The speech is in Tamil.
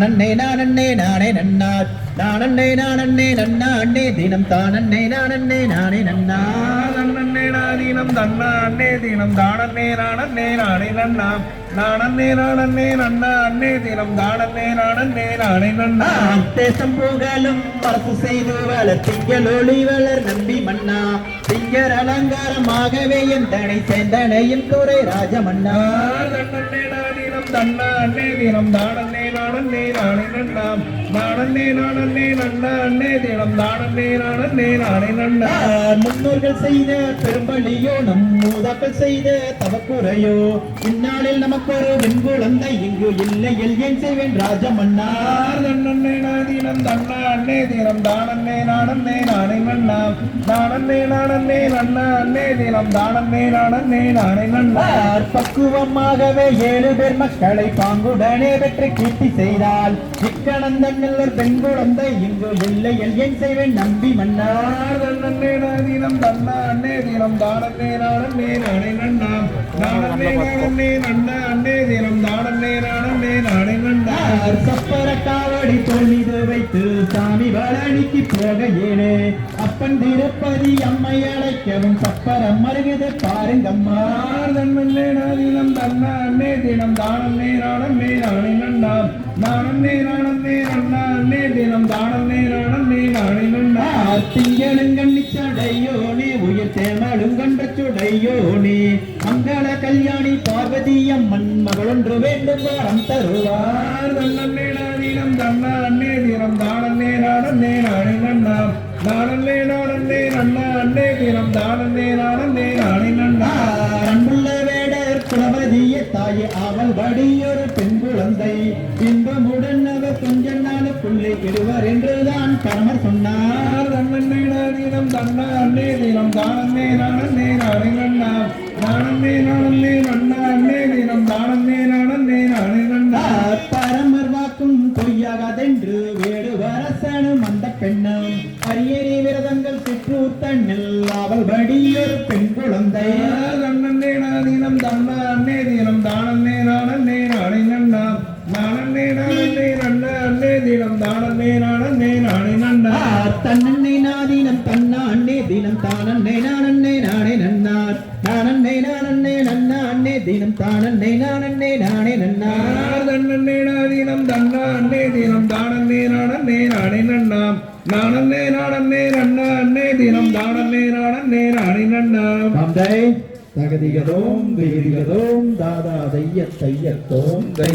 நானண்ணே நானண்ணே நானே நன்னார் நானண்ணே நானண்ணே நன்னா அண்ணே தினம் தானண்ணே நானண்ணே நானே நன்னா நன்னே நாதீனம் தன்னா அன்னே தீனம் தானன்னே நானன்னே நானே நன்னாம் நானன்னே நானன்னே நன்னா அன்னே தீனம் தானன்னே நானன்னே நானே நன்னா தேசம் புகழும் அரசு செய்து வளர் திங்கள் ஒளி வளர் நம்பி மன்னா. திங்கர் அலங்காரமாகவே என் தனை சேர்ந்தனையும் துறை ராஜமன்னா. நன்னே தன்னா அன்னே தீனம் தானன்னே நானன்னே நானே நன்னாம் நானன்னே நானன்னே நன்னா அன்னே தீனம் தானன்னே நானன்னே நானே நன்னா முன்னோர்கள் செய்த பெரும்பலியோ நம் மூதாக்கள் செய்த தவக்குறையோ? இந்நாளில் நமக்கு ஒரு வெண் குழந்தை இங்கு இல்லையில் ஏன் செய்வேன் ராஜமன்னா? நன்னே அன்னே தீனம் தானன்னே நானன்னே நானே நன்னாம் நானன்னே நானன்னே நன்னா அன்னே தீனம் தானன்னே நானன்னே நானே நன்னா பக்குவமாகவே ஏழு பேர் மக்களை பாங்குடனே பெற்று கீர்த்தி செய்தால் இக்கணந்தன்னில் ஒரு பெண் குழந்தை இங்கு இல்லை என் செய்வேன் நம்பி மன்னார். நன்னே நாதீனம் தன்னா அன்னே தீனம் தானன்னே நானன்னே நானே நன்னாம் நன்னா அன்னே தீனம் தானன்னே நானன்னே நானே நன்னா சப்பர காவடி தோல் வைத்து சாமி பழனிக்கு போக ஏனே அப்பன் திருப்பதி அம்மை அழைக்கவும் சப்பரம் மருகுது பாருங்கம்மா. நன்னே நாதீனம் தன்னா அன்னே தீனம் தானன்னே நானன்னே நானே நன்னாம் நானன்னே நானன்னே நன்னா அன்னே தீனம் தானன்னே நானன்னே நானே நன்னா ஆர் திங்களும் கண்ணிச்சடையோனே உயிர் தேமலும் கண்ட சுடையோனே. மங்கள கல்யாணி பார்வதி அம்மன் மகளொன்று வேண்டும் வரம் தருவார் நானன்னே நன்னா அன்னே தீனம் தானன்னே நானே நன்னா அன்புள்ள வேடர் குலவதிய தாயே அவள் வடியொரு பெண் குழந்தை. இன்பமுடன் அவர் கொஞ்ச நாளுக்குள்ளே இடுவர் என்றுதான் பரமர் சொன்னார். அண்ணே தினம் தன்னா அன்னே தீனம் தானே நானன்னே நானே நன்னா நானன்னே நானன்னே நன்னா நானே நன்னா பரமர் வாக்கும் பொய்யாகாதென்று வேடுவரசனும் அந்த பெண்ணா. தன்னில் அவள் வடியொரு பெண் குழந்தை. நன்னே நாதீனம் தன்னா அன்னே தீனம் தானன்னே நானன்னே நானே நன்னா நானன்னே நானன்னே நன்னா அன்னே தீனம் தானன்னே நானன்னே நானே நன்னா தன்னன்னை நாதீனம் தன்னா அண்ணே தினம் தானன்னை நானன்னை நானே நன்னார். நானன்னை நானன்னை நன்னா அண்ணே தினம் தானன்னை நானன்னை நானே நன்னே நாதீனம் தன்னா அன்னே தீனம் தானன்னே நானே நானே நாடன்னே நானன்னே நன்னா அன்னே தீனம் தானன்னே நானன்னே நானே நன்னா. தந்தை தகதிகதோம் விகிதிகதோம் தாதா தைய தையத்தோம். தை